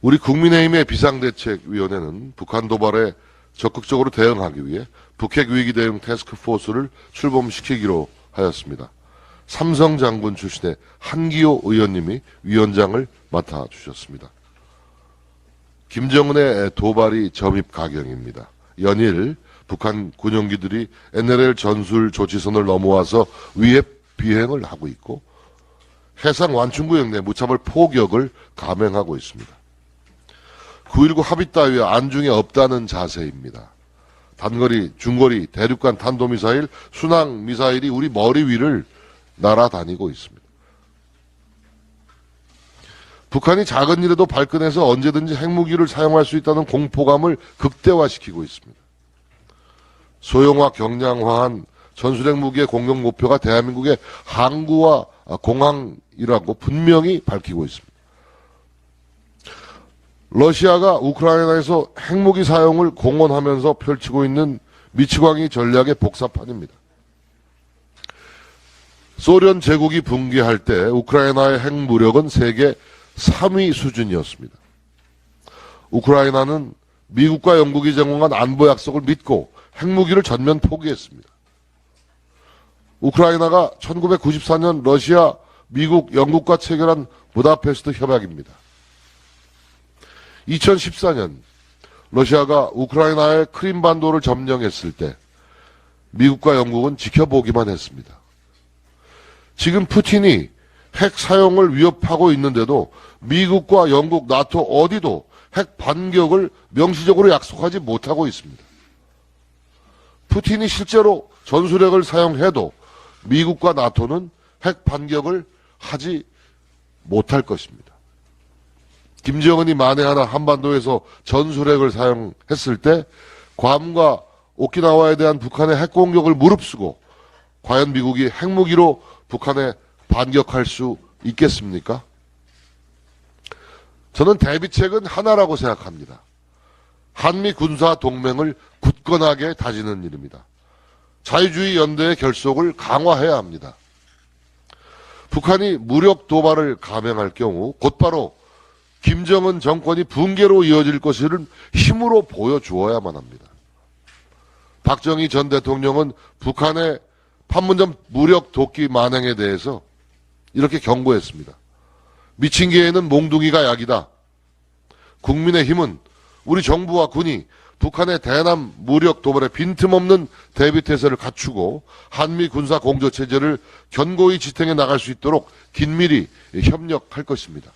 우리 국민의힘의 비상대책위원회는 북한 도발에 적극적으로 대응하기 위해 북핵 위기 대응 태스크포스를 출범시키기로 하였습니다. 삼성 장군 출신의 한기호 의원님이 위원장을 맡아주셨습니다. 김정은의 도발이 점입 가경입니다. 연일 북한 군용기들이 NLL 전술 조치선을 넘어와서 위협 비행을 하고 있고 해상 완충구 역 내 무차별 포격을 감행하고 있습니다. 9.19 합의 따위에 안중에 없다는 자세입니다. 단거리, 중거리, 대륙간 탄도미사일, 순항 미사일이 우리 머리 위를 날아다니고 있습니다. 북한이 작은 일에도 발끈해서 언제든지 핵무기를 사용할 수 있다는 공포감을 극대화시키고 있습니다. 소형화, 경량화한 전술핵 무기의 공격 목표가 대한민국의 항구와 공항이라고 분명히 밝히고 있습니다. 러시아가 우크라이나에서 핵무기 사용을 공언하면서 펼치고 있는 미치광이 전략의 복사판입니다. 소련 제국이 붕괴할 때 우크라이나의 핵 무력은 세계 3위 수준이었습니다. 우크라이나는 미국과 영국이 제공한 안보 약속을 믿고 핵무기를 전면 포기했습니다. 우크라이나가 1994년 러시아, 미국, 영국과 체결한 부다페스트 협약입니다. 2014년 러시아가 우크라이나의 크림반도를 점령했을 때 미국과 영국은 지켜보기만 했습니다. 지금 푸틴이 핵 사용을 위협하고 있는데도 미국과 영국, 나토 어디도 핵 반격을 명시적으로 약속하지 못하고 있습니다. 푸틴이 실제로 전술핵을 사용해도 미국과 나토는 핵 반격을 하지 못할 것입니다. 김정은이 만에 하나 한반도에서 전술핵을 사용했을 때 괌과 오키나와에 대한 북한의 핵 공격을 무릅쓰고 과연 미국이 핵무기로 북한에 반격할 수 있겠습니까? 저는 대비책은 하나라고 생각합니다. 한미 군사 동맹을 굳건하게 다지는 일입니다. 자유주의 연대의 결속을 강화해야 합니다. 북한이 무력 도발을 감행할 경우 곧바로 김정은 정권이 붕괴로 이어질 것을 힘으로 보여주어야만 합니다. 박정희 전 대통령은 북한의 판문점 무력 도끼 만행에 대해서 이렇게 경고했습니다. 미친 개에는 몽둥이가 약이다. 국민의 힘은 우리 정부와 군이 북한의 대남 무력 도발에 빈틈없는 대비 태세를 갖추고 한미 군사 공조 체제를 견고히 지탱해 나갈 수 있도록 긴밀히 협력할 것입니다.